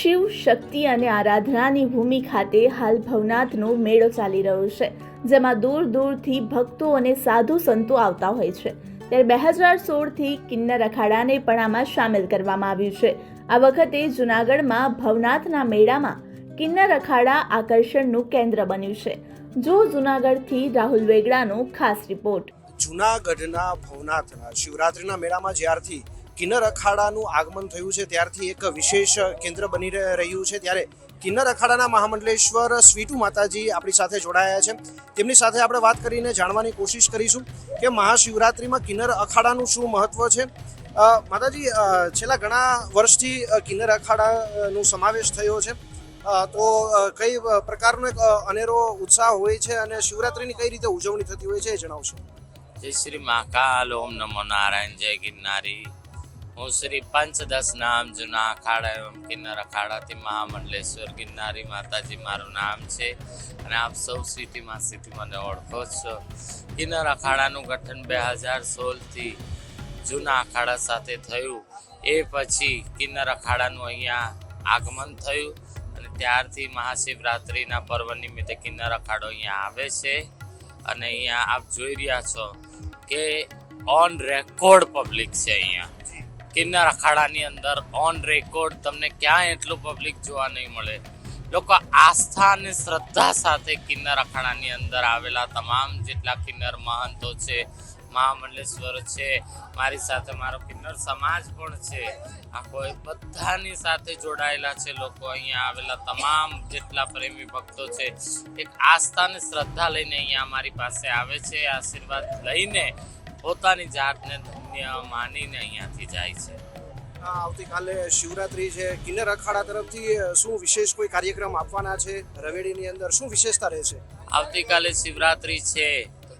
શક્તિ અને આરાધનાની ભૂમિ ખાતે હાલ ભવનાથનો મેળો ચાલી રહ્યો છે, જેમાં દૂર દૂરથી ભક્તો અને સાધુ સંતો આવતા હોય છે. ત્યારે બે હજાર સોળથી કિન્નર અખાડાને પણ આમાં સામેલ કરવામાં આવ્યું છે. આ વખતે જૂનાગઢમાં ભવનાથના મેળામાં કિન્નર અખાડા આકર્ષણનું કેન્દ્ર બન્યું છે. જો જૂનાગઢથી રાહુલ વેગડાનો ખાસ રિપોર્ટ. જૂનાગઢના ભવનાથના શિવરાત્રિના મેળામાં જ્યારથી કિન્નર અખાડાનું આગમન થયું છે. ત્યારથી એક વિશેષ કેન્દ્ર બની રહ્યું છે. ત્યારે કિન્નર અખાડાના મહામંડલેશ્વર સ્વીટુ માતાજી આપણી સાથે જોડાયા છે. તેમની સાથે આપણે વાત કરીને જાણવાની કોશિશ કરીશું કે મહાશિવરાત્રિમાં કિન્નર અખાડાનું શું મહત્વ છે. માતાજી છેલ્લા ઘણા વર્ષથી કિન્નર અખાડાનો સમાવેશ થયો છે. તો કઈ પ્રકારનો એક અનેરો ઉત્સાહ હોય છે અને શિવરાત્રિની કઈ રીતે ઉજવણી થતી હોય છે એ જણાવશો? જય શ્રી મહાકાલ, ઓમ નમો નારાયણ, જય ગિરનારી. હું શ્રી પંચદશ નામ, જૂના અખાડા એવં કિન્નર અખાડાથી મહામંડલેશ્વર ગિરનારી માતાજી, મારું નામ છે અને આપ સૌ સિટીમાં સિટી મને ઓળખો છો. કિન્નર અખાડાનું ગઠન બે હજાર સોળથી જૂના અખાડા સાથે થયું. એ પછી કિન્નર અખાડાનું અહીંયા આગમન થયું અને ત્યારથી મહાશિવરાત્રિના પર્વ નિમિત્તે કિન્નર અખાડો અહીંયા આવે છે. અને અહીંયા આપ જોઈ રહ્યા છો કે ઓન રેકોર્ડ પબ્લિક છે અહીંયા. કિન્નર અખાડાની અંદર ઓન રેકોર્ડ તમને ક્યાંય એટલું પબ્લિક જોવા નહીં મળે. લોકો આસ્થા અને શ્રદ્ધા સાથે કિન્નર અખાડાની અંદર આવેલા તમામ જેટલા કિન્નર મહંતો છે, મહામંડલેશ્વર છે, મારી સાથે મારો કિન્નર સમાજ પણ છે. આ કોઈ બધાની સાથે જોડાયેલા છે, લોકો અહીંયા આવેલા તમામ જેટલા પ્રેમી ભક્તો છે, એક આસ્થા અને શ્રદ્ધા લઈને અહીંયા અમારી પાસે આવે છે, આશીર્વાદ લઈને પોતાની જાતને માનીને અહીંયાથી જાય છે. આવતીકાલે શિવરાત્રી છે. કિન્નર અખાડા તરફથી શું વિશેષ કોઈ કાર્યક્રમ આપવાના છે? રવેડીની અંદર શું વિશેષતા રહેશે આવતીકાલે શિવરાત્રી છે.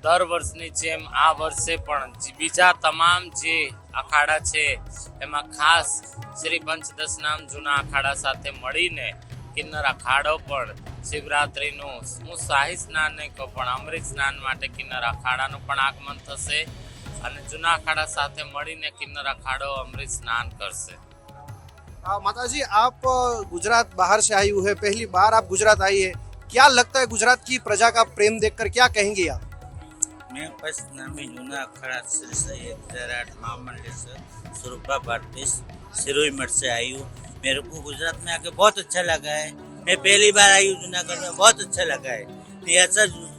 દર વર્ષની જેમ આ વર્ષે પણ બીજા તમામ જે અખાડા છે એમાં ખાસ શ્રી પંચદશ નામ જૂના અખાડા સાથે મળીને કિન્નર અખાડો પણ શિવરાત્રીનું હું શાહી સ્નાન નહીં કહું પણ અમૃત સ્નાન માટે કિન્નર અખાડાનું પણ આગમન થશે. અને જૂના અખાડા સાથે મળીને કિન્નર અખાડો અમૃત સ્નાન કરશે आ, माता जी आप अ, गुजरात बाहर से आई हुई है पहली बार आप गुजरात आई है क्या लगता है गुजरात की प्रजा का प्रेम देखकर क्या कहेंगे आप मैं बस नामी जूना अखाड़ा श्री सैयद जराट महामंडलेश्वर स्वरूपा भारतीश सिरोही मठ से आई हूँ मेरे को गुजरात में आके बहुत अच्छा लगा है मैं पहली बार आई हूँ जूनागढ़ में बहुत अच्छा लगा है ये ऐसा जु-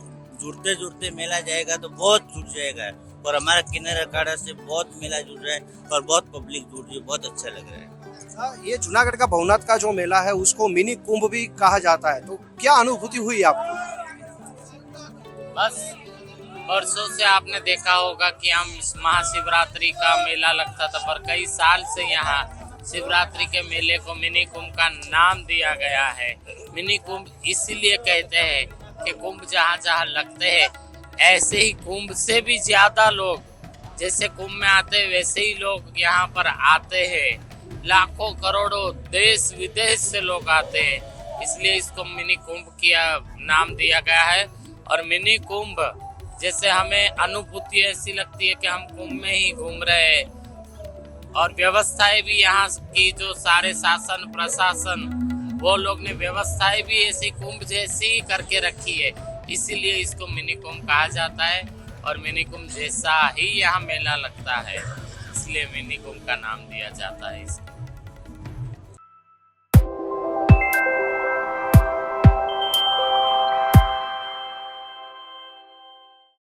जुड़ते जुड़ते मेला जाएगा तो बहुत जुड़ जाएगा और हमारा किन्नर अखाड़ा से बहुत मेला जुड़ रहा है और बहुत पब्लिक जुड़ रही है बहुत अच्छा लग रहा है। ये जूनागढ़ का भवनाथ का जो मेला है उसको मिनी कुंभ भी कहा जाता है। तो क्या अनुभूति हुई आपको? बस वर्षों से आपने देखा होगा कि हम इस महाशिवरात्रि का मेला लगता था पर कई साल से यहाँ शिवरात्रि के मेले को मिनी कुंभ का नाम दिया गया है। मिनी कुंभ इसलिए कहते हैं कि कुंभ जहाँ जहाँ लगते हैं ऐसे ही कुंभ से भी ज़्यादा लोग, जैसे कुंभ में आते वैसे ही लोग यहाँ पर आते हैं। लाखों करोड़ों देश विदेश से लोग आते हैं। इसलिए इसको मिनी कुंभ किया, नाम दिया गया है। और मिनी कुंभ, जैसे हमें अनुभूति ऐसी लगती है कि हम कुंभ में ही घूम रहे हैं। और व्यवस्थाएँ भी यहाँ की, जो सारे शासन, प्रशासन, वो लोग ने व्यवस्थाएँ भी ऐसी कुंभ जैसी करके रखी है। इसीलिए इसको मिनी कुंभ कहा जाता है और मिनी कुंभ जैसा ही यहाँ मेला लगता है इसलिए मिनी कुंभ का नाम दिया जाता है इसको